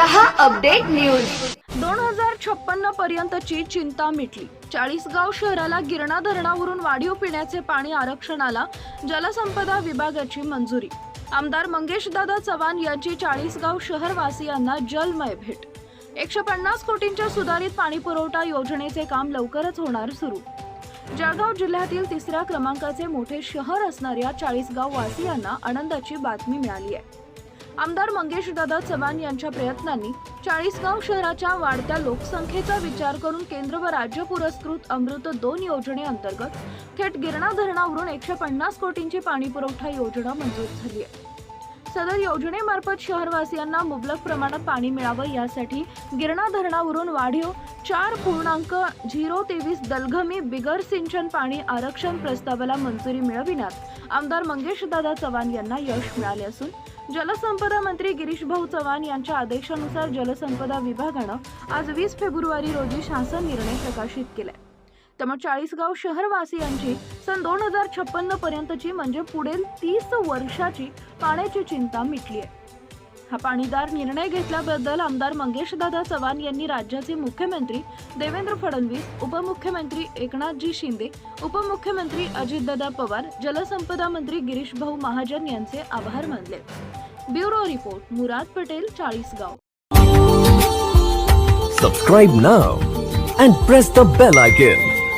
Update news. दोन हजार छप्पन्न पर्यंतची चिंता मिटली. चाळीसगाव शहराला गिरणा धरणावरून वाढीव पिण्याचे पाणी आरक्षणाला जलसंपदा विभागाची मंजुरी. आमदार मंगेशदादा चव्हाण यांची चाळीसगाव शहरवासियांना जलमय भेट. एकशे पन्नास कोटींच्या सुधारित पाणी पुरवठा योजनेचे काम लवकरच होणार सुरू. जळगाव जिल्ह्यातील तिसऱ्या क्रमांकाचे मोठे शहर असणाऱ्या चाळीसगाव वासियांना आनंदाची बातमी मिळाली आहे. आमदार मंगेशदादा चव्हाण यांच्या प्रयत्नांनी चाळीसगाव शहराच्या वाढत्या लोकसंख्येचा विचार करून केंद्र व राज्य पुरस्कृत अमृत दोन योजनेअंतर्गत थेट गिरणा धरणावरून एकशे पन्नास कोटींची पाणी पुरवठा योजना मंजूर झाली आहे. सदर योजनेमार्फत शहरवासियांना मुबलक प्रमाणात पाणी मिळावं यासाठी गिरणा धरणावरून वाढीव चार पूर्णांक झिरो तेवीस दलघमी बिगर सिंचन पाणी आरक्षण प्रस्तावाला मंजुरी मिळविण्यात आमदार मंगेशदादा चव्हाण यांना यश मिळाले असून जलसंपदा मंत्री गिरीश भाऊ चव्हाण यांच्या आदेशानुसार जलसंपदा विभागानं आज वीस फेब्रुवारी रोजी शासन निर्णय प्रकाशित केलाय. त्यामुळे चाळीसगाव शहरवासियांची सन दोन हजार छप्पन्न पर्यंतची म्हणजे पुढील तीस वर्षाची पाण्याची चिंता मिटली आहे हा पाणीदार निर्णय घेतल्याबद्दल आमदार मंगेशदादा चव्हाण यांनी राज्याचे मुख्यमंत्री देवेंद्र फडणवीस उपमुख्यमंत्री एकनाथजी शिंदे उपमुख्यमंत्री अजितदादा पवार जलसंपदा मंत्री गिरीश भाऊ महाजन यांचे आभार मानले. Bureau report Murad Patel Chalisgaon. Subscribe now and press the bell icon